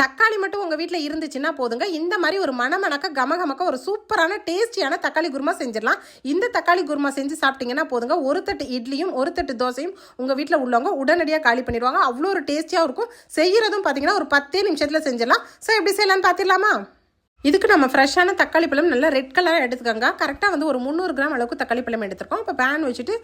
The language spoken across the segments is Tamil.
தக்காளி மட்டும் உங்கள் வீட்டில் இருந்துச்சுன்னா போதுங்க. இந்த மாதிரி ஒரு மணமணக்க கமகமக்க ஒரு சூப்பரான டேஸ்டியான தக்காளி குருமா செஞ்சிடலாம். இந்த தக்காளி குருமா செஞ்சு சாப்பிட்டீங்கன்னா போதுங்க. ஒரு தட்டு இட்லியும் ஒரு தட்டு தோசையும் உங்கள் வீட்டில் உள்ளவங்க உடனடியாக காலி பண்ணிடுவாங்க. அவ்வளோ ஒரு டேஸ்டியாக இருக்கும். செய்கிறதும் பார்த்தீங்கன்னா ஒரு பத்தே நிமிஷத்தில் செஞ்சிடலாம். ஸோ எப்படி செய்யலாம்னு பார்த்துடலாமா இதுக்கு நம்ம ஃப்ரெஷ்ஷான தக்காளி பழம் நல்லா ரெட் கலராக எடுத்துக்கோங்க. கரெக்டாக வந்து ஒரு முந்நூறு கிராம் அளவுக்கு தக்காளி பழம் எடுத்துருக்கோம். இப்போ பேன் வச்சுட்டு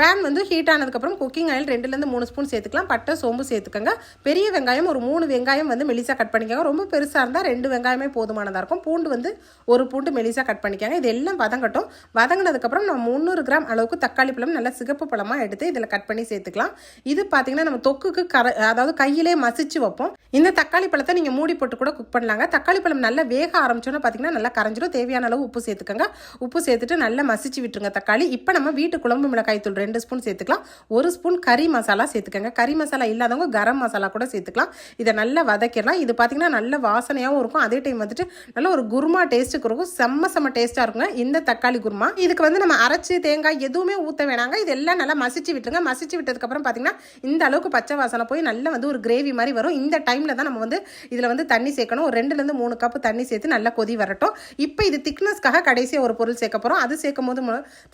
பேன் வந்து ஹீட் ஆனதுக்கப்புறம் குக்கிங் ஆயில் ரெண்டுலேருந்து மூணு ஸ்பூன் சேர்த்துக்கலாம். பட்டை சோம்பு சேர்த்துக்கோங்க. பெரிய வெங்காயம் ஒரு மூணு வெங்காயம் வந்து மெலிசாக கட் பண்ணிக்கோங்க. ரொம்ப பெருசாக இருந்தால் ரெண்டு வெங்காயமே போதுமானதாக இருக்கும். பூண்டு வந்து ஒரு பூண்டு மெலிசாக கட் பண்ணிக்கோங்க. இது எல்லாம் வதங்கட்டும். வதங்கினதுக்கப்புறம் நம்ம முந்நூறு கிராம் அளவுக்கு தக்காளி பழம் நல்லா சிகப்பு பழமாக எடுத்து இதில் கட் பண்ணி சேர்த்துக்கலாம். இது பார்த்தீங்கன்னா நம்ம தொக்குக்கு கர அதாவது கையிலே மசிச்சு வைப்போம். இந்த தக்காளி பழத்தை நீங்கள் மூடி போட்டு கூட குக் பண்ணலாங்க. தக்காளி பழம் நல்லா வேக ஆரம்பிச்சோன்னு பார்த்தீங்கன்னா நல்லா கரைஞ்சிடும் தேவையான அளவு உப்பு சேர்த்துக்கோங்க. உப்பு சேர்த்துட்டு நல்லா மசிச்சு விட்டுருங்க தக்காளி. இப்போ நம்ம வீட்டு குழம்பு மிளகாய் தூள் ரெண்டு ஸ்பூன் சேர்த்துக்கலாம். ஒரு ஸ்பூன் கறி மசாலா சேர்த்துக்கோங்க. கறி மசாலா இல்லாதவங்க கரம் மசாலா கூட சேர்த்துக்கலாம். இதை நல்லா வதக்கிடலாம். இது பார்த்தீங்கன்னா நல்ல வாசனையாகவும் இருக்கும். அதே டைம் வந்துட்டு நல்ல ஒரு குருமா டேஸ்ட்டுக்கு இருக்கும். செம்ம செம்ம டேஸ்ட்டாக இருக்குங்க. இந்த தக்காளி குருமா. இதுக்கு வந்து நம்ம அரைச்சி தேங்காய் எதுவுமே ஊற்ற வேணாங்க. இதெல்லாம் நல்லா மசிச்சு விட்டுருங்க. மசிச்சு விட்டதுக்கப்புறம் பார்த்தீங்கன்னா இந்த அளவுக்கு பச்சை வாசனை போய் நல்லா வந்து ஒரு கிரேவி மாதிரி வரும். இந்த டைமில் தான் நம்ம வந்து இதில் வந்து தண்ணி சேர்க்கணும். ஒரு ரெண்டுலேருந்து மூணு கப்பு தண்ணி சேர்த்து நல்லா கொதி வரட்டும். இப்போ இது திக்னஸ்க்காக கடைசியாக ஒரு பொருள் சேர்க்க போகிறோம் அது சேர்க்கும் போது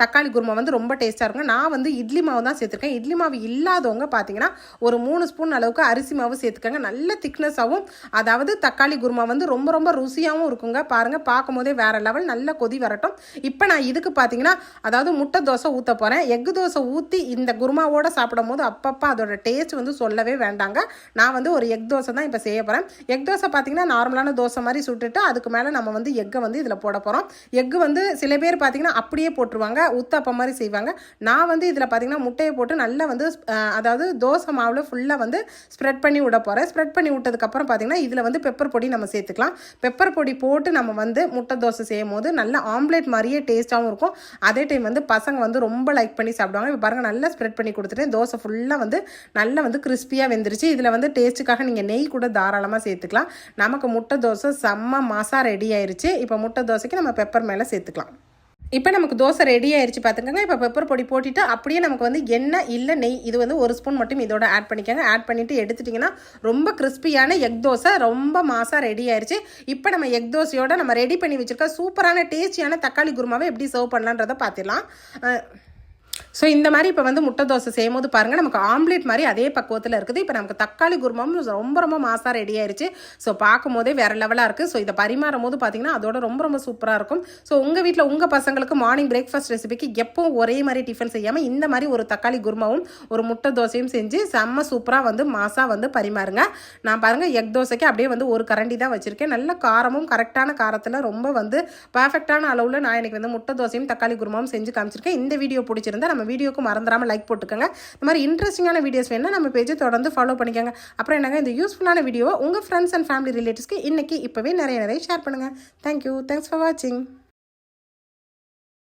தக்காளி குருமா வந்து ரொம்ப டேஸ்ட்டாக இருக்கும் நான் வந்து இட்லி மாவு தான் சேர்த்துருக்கேன். இட்லி மாவு இல்லாதவங்க பார்த்தீங்கன்னா ஒரு மூணு ஸ்பூன் அளவுக்கு அரிசி மாவு சேர்த்துக்கங்க. நல்ல திக்னஸாகவும் அதாவது தக்காளி குருமா வந்து ரொம்ப ரொம்ப ருசியாகவும் இருக்குங்க. பாருங்கள் பார்க்கும் போதே வேற லெவல் நல்ல கொதி வரட்டும். இப்போ நான் இதுக்கு பார்த்தீங்கன்னா அதாவது முட்டை தோசை ஊற்ற போகிறேன் எக்கு தோசை ஊற்றி இந்த குருமாவோட சாப்பிடும் போது அப்பப்போ அதோட டேஸ்ட் வந்து சொல்லவே வேண்டாங்க. நான் வந்து ஒரு எக் தோசை தான் இப்போ செய்ய போகிறேன் எக் தோசை பார்த்தீங்கன்னா நார்மலான தோசை மாதிரி சுட்டுட்டு அதுக்கு மேலே நம்ம வந்து எக்கை வந்து இதில் போட போகிறோம் எக்கு வந்து சில பேர் பார்த்தீங்கன்னா அப்படியே போட்டுருவாங்க. உத்தாப்பம் மாதிரி செய்வாங்க. நான் வந்து இதில் பார்த்தீங்கன்னா முட்டையை போட்டு நல்லா வந்து அதாவது தோசை மாவில் ஃபுல்லாக வந்து ஸ்ப்ரெட் பண்ணி விட போகிறேன் ஸ்ப்ரெட் பண்ணி விட்டதுக்கப்புறம் பார்த்தீங்கன்னா இதில் வந்து பெப்பர் பொடி நம்ம சேர்த்துக்கலாம். பெப்பர் பொடி போட்டு நம்ம வந்து முட்டை தோசை செய்யும் போது நல்ல ஆம்லேட் மாதிரியே டேஸ்ட்டாகவும் இருக்கும். அதே டைம் வந்து பசங்க வந்து ரொம்ப லைக் பண்ணி சாப்பிடுவாங்க. இப்போ பாருங்கள் நல்லா ஸ்ப்ரெட் பண்ணி கொடுத்துட்டேன். தோசை ஃபுல்லாக வந்து நல்லா வந்து கிறிஸ்பியாக வெந்துருச்சு. இதில் வந்து டேஸ்ட்டுக்காக நீங்கள் நெய் கூட தாராளமாக சேர்த்துக்கலாம். நமக்கு முட்டை தோசை செம்ம மாசா ரெடி ஆயிருச்சு. இப்போ முட்டை தோசைக்கு நம்ம பெப்பர் மேலே சேர்த்துக்கலாம். இப்போ நமக்கு தோசை ரெடி ஆயிருச்சு பார்த்துக்கோங்க இப்போ பெப்பர் பொடி போட்டுட்டு அப்படியே நமக்கு வந்து எண்ணெய் இல்லை நெய் இது வந்து ஒரு ஸ்பூன் மட்டும் இதோட ஆட் பண்ணிக்கோங்க. ஆட் பண்ணிவிட்டு எடுத்துட்டிங்கன்னா ரொம்ப கிறிஸ்பியான எக் தோசை ரொம்ப மாசாக ரெடி ஆயிருச்சு. இப்போ நம்ம எக் தோசையோட நம்ம ரெடி பண்ணி வச்சிருக்க சூப்பரான டேஸ்டியான தக்காளி குருமாவை எப்படி சர்வ் பண்ணலான்றதை பார்த்துடலாம். ஸோ இந்த மாதிரி இப்போ வந்து முட்டை தோசை செய்யும் போது பாருங்கள் நமக்கு ஆம்லேட் மாதிரி அதே பக்குவத்தில் இருக்குது. இப்போ நமக்கு தக்காளி குருமாவும் ரொம்ப ரொம்ப மாசாக ரெடி ஆயிடுச்சு ஸோ பார்க்கும் போதே வேறு லெவலாக இருக்குது ஸோ இதை பரிமாறும் போது பார்த்தீங்கன்னா அதோட ரொம்ப ரொம்ப சூப்பராக இருக்கும். ஸோ உங்கள் வீட்டில் உங்கள் பசங்களுக்கு மார்னிங் பிரேக்ஃபாஸ்ட் ரெசிபிக்கு எப்பவும் ஒரே மாதிரி டிஃபன் செய்யாமல் இந்த மாதிரி ஒரு தக்காளி குருமாவும் ஒரு முட்டை தோசையும் செஞ்சு செம்ம சூப்பராக வந்து மாசாக வந்து பரிமாறுங்க. நான் பாருங்கள் எக் தோசைக்கு அப்படியே வந்து ஒரு கரண்டி தான் வச்சுருக்கேன். நல்ல காரமும் கரெக்டான காரத்தில் ரொம்ப வந்து பர்ஃபெக்டான அளவில் நான் எனக்கு வந்து முட்டை தோசையும் தக்காளி குருமாவும் செஞ்சு காமிச்சிருக்கேன். இந்த வீடியோ பிடிச்சிருந்தா நம்ம வீடியோக்கு மறந்துடாமல் லைக் போட்டுக்கோங்க. இந்த மாதிரி இன்ட்ரெஸ்டிங்கான வீடியோஸ் வேணால் நம்ம பேஜை தொடர்ந்து ஃபாலோ பண்ணிக்கோங்க. அப்புறம் என்னங்க இந்த யூஸ்ஃபுல்லான வீடியோவை உங்கள் ஃப்ரெண்ட்ஸ் அண்ட் ஃபேமிலி ரிலேட்டிவ்ஸ்க்கு இன்றைக்கி இப்போவே நிறைய நிறைய ஷேர் பண்ணுங்கள் தேங்க்யூ தேங்க்ஸ் ஃபார் வாட்சிங்